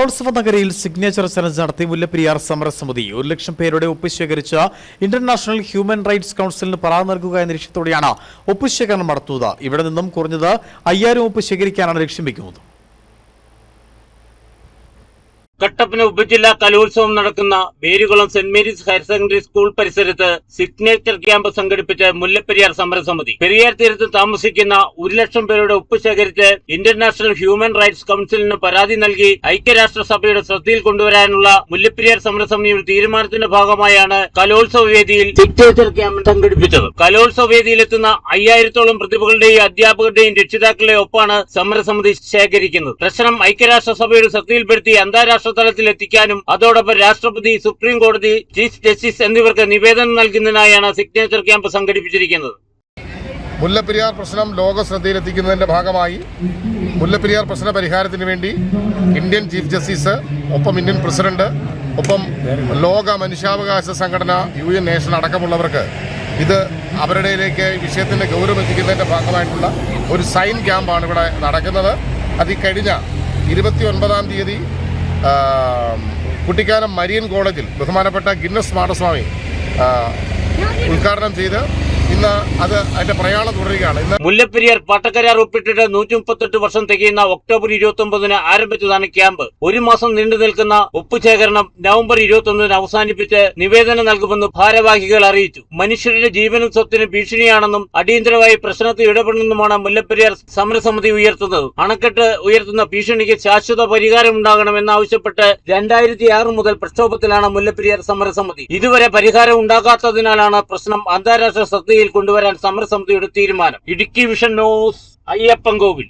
കലോത്സവ നഗരിയിൽ signature challenge നടത്തി മുല്ലപ്പെരിയാർ സമരസമിതി. ഒരു ലക്ഷം പേരുടെ ഒപ്പ് ശേഖരിച്ച ഇന്റർനാഷണൽ ഹ്യൂമൻ റൈറ്റ്സ് കൗൺസിലിന് പരാതി നൽകുക എന്ന ലക്ഷ്യത്തോടെയാണ് ഒപ്പ് ശേഖരണം നടത്തുന്നത്. ഇവിടെ നിന്നും കുറഞ്ഞത് അയ്യായിരം ഒപ്പ് ശേഖരിക്കാനാണ് ലക്ഷ്യം വെക്കുന്നത്. കട്ടപ്പന ഉപജില്ലാ കലോത്സവം നടക്കുന്ന Verukulam saint Mary's higher secondary school പരിസരത്ത് സിഗ്നേച്ചർ ക്യാമ്പ് സംഘടിപ്പിച്ച് മുല്ലപ്പെരിയാർ സമരസമിതി. പെരിയാർ തീരത്ത് താമസിക്കുന്ന ഒരു ലക്ഷം പേരുടെ ഒപ്പ് ശേഖരിച്ച് ഇന്റർനാഷണൽ ഹ്യൂമൻ റൈറ്റ്സ് കൌൺസിലിന് പരാതി നൽകി ഐക്യരാഷ്ട്രസഭയുടെ ശ്രദ്ധയിൽ കൊണ്ടുവരാനുള്ള മുല്ലപ്പെരിയാർ സമരസമിതിയുടെ തീരുമാനത്തിന്റെ ഭാഗമായാണ് കലോത്സവ വേദിയിൽ സിഗ്നേച്ചർ ക്യാമ്പ് സംഘടിപ്പിച്ചത്. കലോത്സവ വേദിയിലെത്തുന്ന അയ്യായിരത്തോളം പ്രതിഭകളുടെയും അധ്യാപകരുടെയും രക്ഷിതാക്കളുടെ ഒപ്പാണ് സമരസമിതി ശേഖരിക്കുന്നത്. പ്രശ്നം ഐക്യരാഷ്ട്രസഭയുടെ ശ്രദ്ധയിൽപ്പെടുത്തി അന്താരാഷ്ട്ര തലത്തിൽ എത്തിക്കാനും അതോടൊപ്പം രാഷ്ട്രപതി സുപ്രീം കോടതി ചീഫ് ജസ്റ്റിസ് എന്നിവർക്ക് നിവേദനം നൽകുന്നതിനായാണ് സിഗ്നേച്ചർ ക്യാമ്പ് സംഘടിപ്പിച്ചിരിക്കുന്നത്. മുല്ലപ്പെരിയാർ പ്രശ്നം ലോക ശ്രദ്ധയിലെത്തിക്കുന്നതിന്റെ ഭാഗമായി മുല്ലപ്പെരിയാർ പ്രശ്ന പരിഹാരത്തിന് വേണ്ടി ഇന്ത്യൻ ചീഫ് ജസ്റ്റിസ് ഒപ്പം ഇന്ത്യൻ പ്രസിഡന്റ് ഒപ്പം ലോക മനുഷ്യാവകാശ സംഘടന യു എൻ നേഷൻ അടക്കമുള്ളവർക്ക് ഇത് അവരുടെയിലേക്ക് വിഷയത്തിന്റെ ഗൗരവം എത്തിക്കുന്നതിന്റെ ഭാഗമായിട്ടുള്ള ഒരു സൈൻ ക്യാമ്പാണ് ഇവിടെ നടക്കുന്നത്. അത് കഴിഞ്ഞ ഇരുപത്തി ഒൻപതാം തീയതി കുട്ടിക്കാനം മരിയൻ കോളേജിൽ ബഹുമാനപ്പെട്ട ഗിന്നസ് മാടസ്വാമി ഉദ്ഘാടനം ചെയ്ത് ഇന്ന് അത് അതിന്റെ പ്രയാണം തുടരുകയാണ്. മുല്ലപ്പെരിയാർ പട്ടക്കരാർ ഒപ്പിട്ടിട്ട് നൂറ്റി മുപ്പത്തെട്ട് വർഷം തികയുന്ന ഒക്ടോബർ ഇരുപത്തി ഒമ്പതിന് ആരംഭിച്ചതാണ് ക്യാമ്പ്. ഒരു മാസം നീണ്ടു നിൽക്കുന്ന ഒപ്പുശേഖരണം നവംബർ ഇരുപത്തി ഒന്നിന് അവസാനിപ്പിച്ച് നിവേദനം നൽകുമെന്ന് ഭാരവാഹികൾ അറിയിച്ചു. മനുഷ്യരുടെ ജീവനും സ്വത്തിനും ഭീഷണിയാണെന്നും അടിയന്തരമായി പ്രശ്നത്തിൽ ഇടപെടണമെന്നുമാണ് മുല്ലപ്പെരിയാർ സമരസമിതി ഉയർത്തുന്നത്. അണക്കെട്ട് ഉയർത്തുന്ന ഭീഷണിക്ക് ശാശ്വത പരിഹാരം ഉണ്ടാകണമെന്നാവശ്യപ്പെട്ട് രണ്ടായിരത്തി ആറ് മുതൽ പ്രക്ഷോഭത്തിലാണ് മുല്ലപ്പെരിയാർ സമരസമിതി. ഇതുവരെ പരിഹാരം ഉണ്ടാകാത്തതിനാലാണ് പ്രശ്നം അന്താരാഷ്ട്ര ശ്രദ്ധയിൽ കൊണ്ടുവരാൻ സമരസമിതിയുടെ തീരുമാനം. Idukki vision news Ayyappancoil